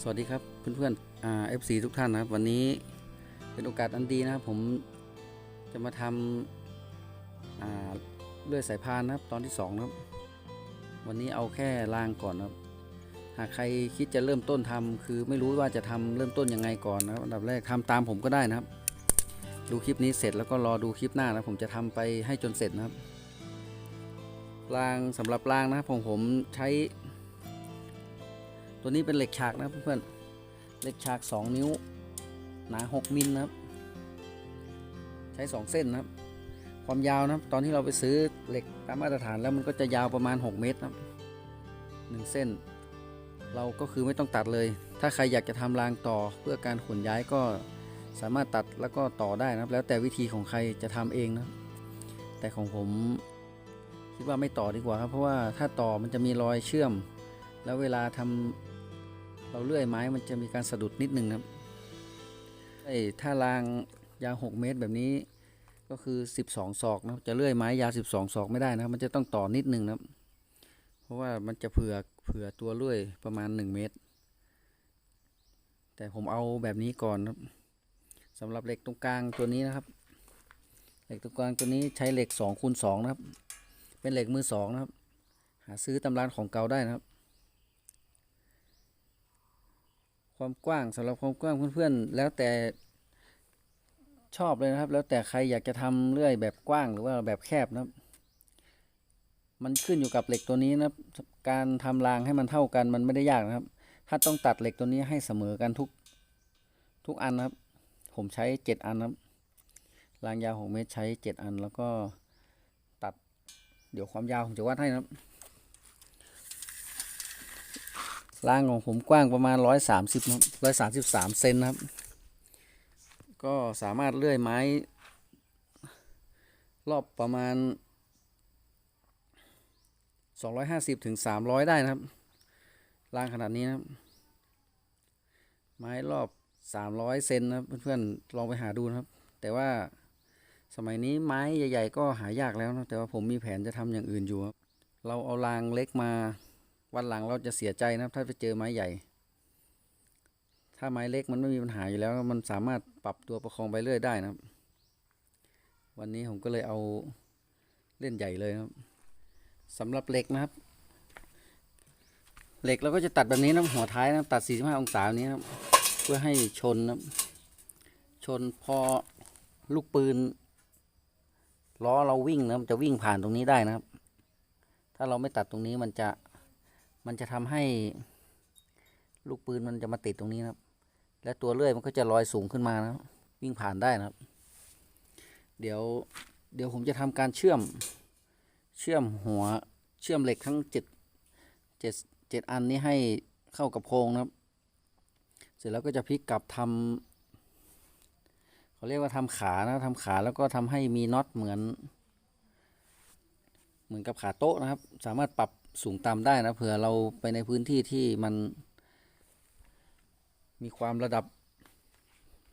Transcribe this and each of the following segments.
สวัสดีครับเพื่อนๆอ่า FC ทุกท่านนะครับ วันนี้เป็นโอกาสอันดีนะครับ ผมจะมาทำอ่าเลื่อยสายพานนะครับ ตอนที่สองนะครับ วันนี้เอาแค่รางก่อนนะครับ หากใครคิดจะเริ่มต้นทำคือไม่รู้ว่าจะทำเริ่มต้นยังไงก่อนนะครับอันดับแรกทำตามผมก็ได้นะครับ ดูคลิปนี้เสร็จแล้วก็รอดูคลิปหน้านะผมจะทำไปให้จนเสร็จนะครับรางสำหรับรางนะครับของผมใช้ ตัวนี้เป็นเหล็กฉากนะเพื่อนๆเหล็กฉาก 2 นิ้ว หนา 6มิลนะครับ ใช้ 2 เส้นนะครับ ความยาวนะตอนที่เราไปซื้อเหล็กตามมาตรฐานแล้วมันก็จะยาวประมาณ 6 เมตรนะครับ1เส้น เราก็คือไม่ต้องตัดเลย ถ้าใครอยากจะทำรางต่อเพื่อการขนย้ายก็สามารถตัดแล้วก็ต่อได้นะครับ แล้วแต่วิธีของใครจะทำเองนะ แต่ของผมคิดว่าไม่ต่อดีกว่าครับ เพราะว่าถ้าต่อมันจะมีรอยเชื่อม แล้วเวลาทำ เราเลื่อยไม้มันจะมีการสะดุดนิดนึงครับไอ้ถ้ารางยาว 6 เมตรแบบนี้ก็คือ 12 ศอกนะครับจะเลื่อยไม้ยาว 12 ศอกไม่ได้นะครับ มันจะต้องต่อนิดนึงนะครับ เพราะว่ามันจะเผื่อเผื่อตัวเลื่อยประมาณ 1 เมตร แต่ผมเอาแบบนี้ก่อนครับสำหรับเหล็กตรงกลางตัวนี้นะครับ เหล็กตรงกลางตัวนี้ใช้เหล็ก2คูณ2นะครับ เป็นเหล็กมือสองนะครับ หาซื้อตำร้านของเก่าได้นะครับ ความกว้างสำหรับความกว้างเพื่อนๆ แล้วแต่ชอบเลยนะครับ แล้วแต่ใครอยากจะทำเลื่อยแบบกว้างหรือว่าแบบแคบนะครับ มันขึ้นอยู่กับเหล็กตัวนี้นะการทำรางให้มันเท่ากันมันไม่ได้ยากนะครับ ถ้าต้องตัดเหล็กตัวนี้ให้เสมอกันทุกทุกอันนะครับ ผมใช้เจ็ดอันนะครับรางยาวหกเมตรใช้เจ็ดอันแล้วก็ตัด เดี๋ยวความยาวผมจะวัดให้นะครับ รางของผมกว้างประมาณ130นะครับ133เซนครับ ก็สามารถเลื่อยไม้ รอบประมาณ250ถึง300ได้นะครับรางขนาดนี้นะครับ ไม้รอบ300เซนนะครับเพื่อนๆลองไปหาดูนะครับ แต่ว่าสมัยนี้ไม้ใหญ่ ๆ ก็หายากแล้วนะแต่ว่าผมมีแผนจะทำอย่างอื่นอยู่ครับ เราเอารางเล็กมา วันหลังเราจะเสียใจนะครับ ถ้าไปเจอไม้ใหญ่ ถ้าไม้เล็กมันไม่มีปัญหาอยู่แล้ว มันสามารถปรับตัวประคองไปเรื่อยได้นะครับ วันนี้ผมก็เลยเอาเล่นใหญ่เลยนะครับสำหรับเหล็กนะครับ เหล็กเราก็จะตัดแบบนี้นะหัวท้ายนะตัด 45 องศานี้นะเพื่อให้ชนนะชนพอลูกปืนล้อเราวิ่งนะมันจะวิ่งผ่านตรงนี้ได้นะครับ ถ้าเราไม่ตัดตรงนี้มันจะ มันจะทำให้ลูกปืนมันจะมาติดตรงนี้นะครับ และตัวเลื่อยมันก็จะลอยสูงขึ้นมานะครับวิ่งผ่านได้นะครับ เดี๋ยวเดี๋ยวผมจะทำการเชื่อมเชื่อมหัวเชื่อมเหล็กทั้งเจ็ดเจ็ดเจ็ดอันนี้ให้เข้ากับโครงนะครับ เสร็จแล้วก็จะพลิกกลับทำเขาเรียกว่าทำขานะทำขาแล้วก็ทำให้มีน็อตเหมือน เหมือนกับขาโต๊ะนะครับ สามารถปรับ สูงต่ำได้นะเผื่อเราไปในพื้นที่ที่มัน มีความระดับ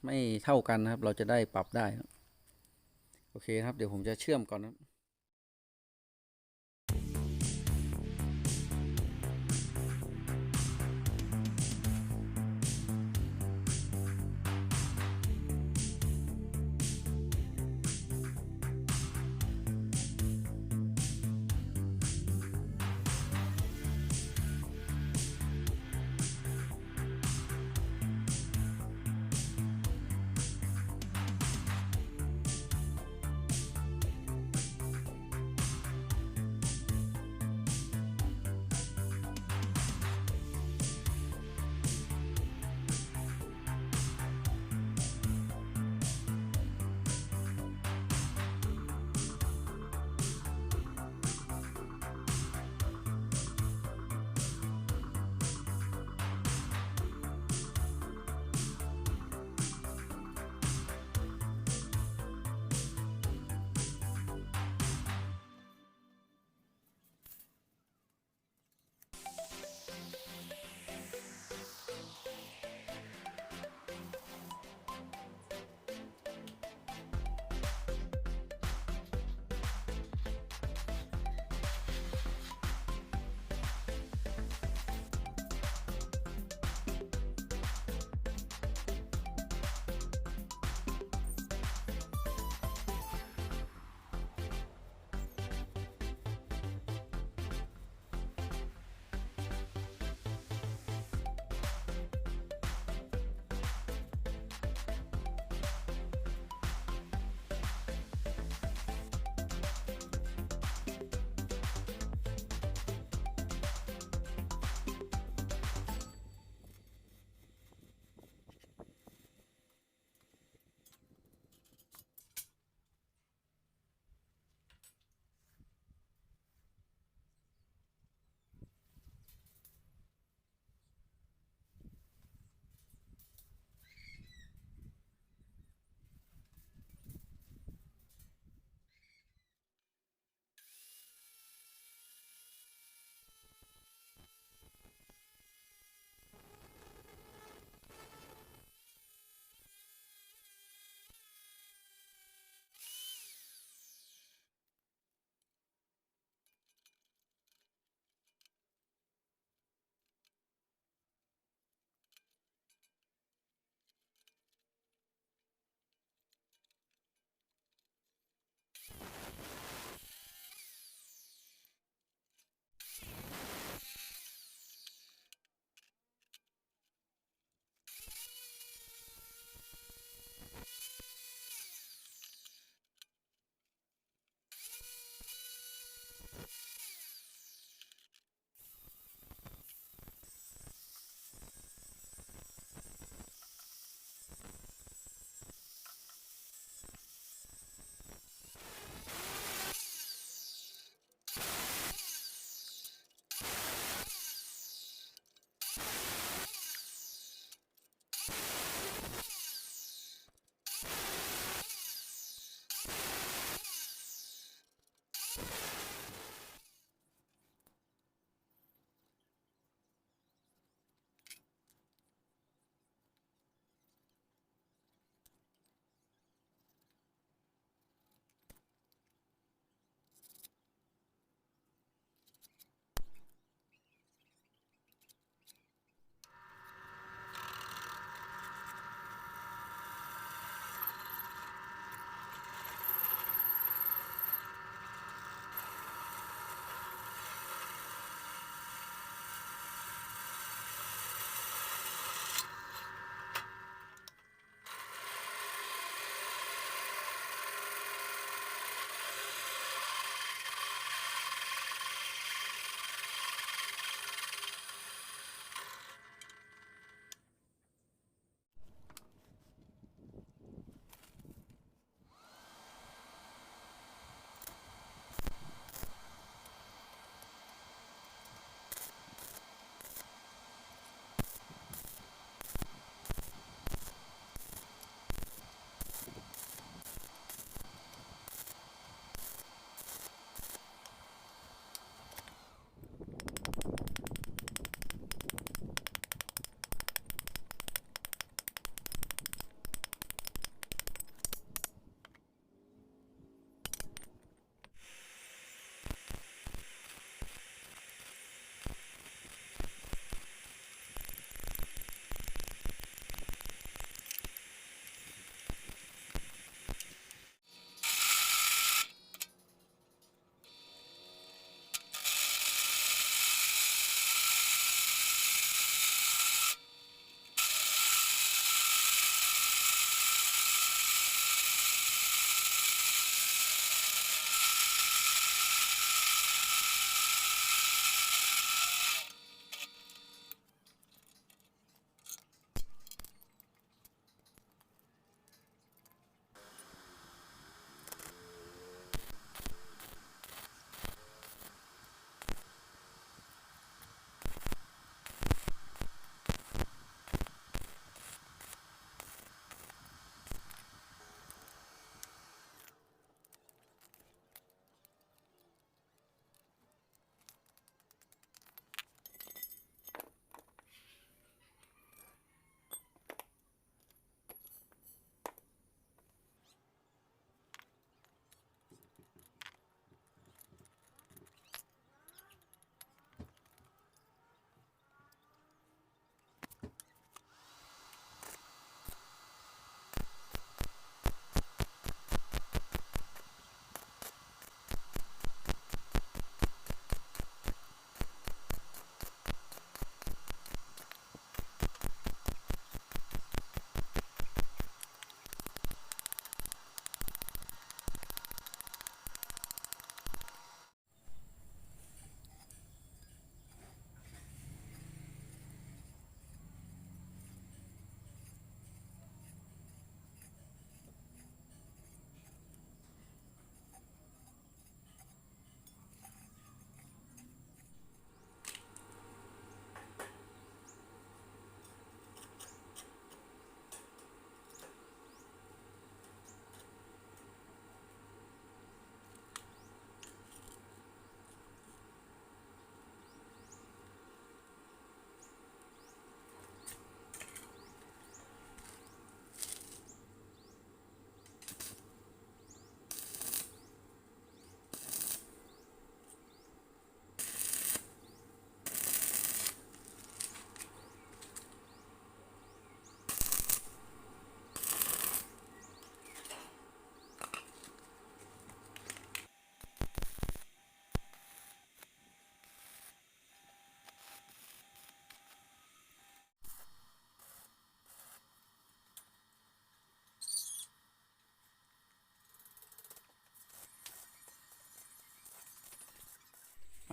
ไม่เท่ากันนะครับ เราจะได้ปรับได้ โอเคครับ เดี๋ยวผมจะเชื่อมก่อนนะ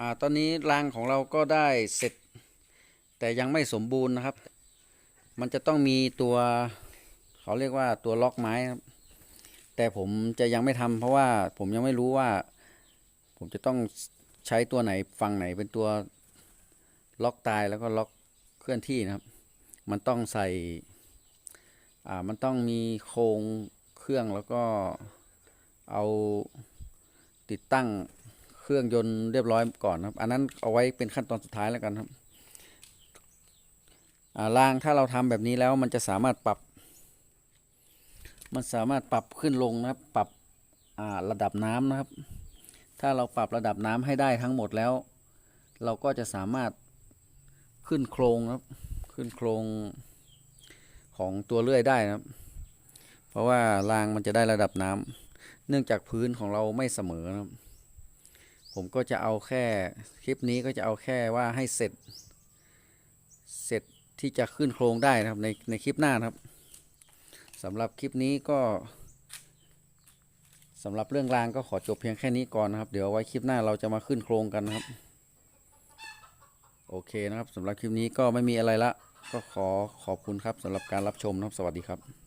อ่าตอนนี้รางของเราก็ได้เสร็จ แต่ยังไม่สมบูรณ์นะครับ มันจะต้องมีตัวเขาเรียกว่าตัวล็อกไม้ครับแต่ผมจะยังไม่ทำเพราะว่าผมยังไม่รู้ว่า ผมจะต้องใช้ตัวไหนฝั่งไหนเป็นตัวล็อกตายแล้วก็ล็อกเคลื่อนที่นะครับ มันต้องใส่อ่ามันต้องมีโครงเครื่องแล้วก็เอาติดตั้ง รื่องยนต์เรียบร้อยก่อนครับ อันนั้นเอาไว้เป็นขั้นตอนสุดท้ายแล้วกันครับอ่ารางถ้าเราทำแบบนี้แล้วมันจะสามารถปรับ มันสามารถปรับขึ้นลงนะครับ ปรับระดับน้ำนะครับ ถ้าเราปรับระดับน้ำให้ได้ทั้งหมดแล้ว เราก็จะสามารถขึ้นโครงครับ ขึ้นโครงของตัวเลื่อยได้นะครับ เพราะว่ารางมันจะได้ระดับน้ำเนื่องจากพื้นของเราไม่เสมอนะครับ ผมก็จะเอาแค่คลิปนี้ก็จะเอาแค่ว่าให้เสร็จ เสร็จที่จะขึ้นโครงได้นะครับในในคลิปหน้านะครับสำหรับคลิปนี้ก็สำหรับเรื่องรางก็ขอจบเพียงแค่นี้ก่อนนะครับ เดี๋ยวไว้คลิปหน้าเราจะมาขึ้นโครงกันนะครับ โอเคนะครับสำหรับคลิปนี้ก็ไม่มีอะไรละ ก็ขอขอบคุณครับสำหรับการรับชมนะครับสวัสดีครับ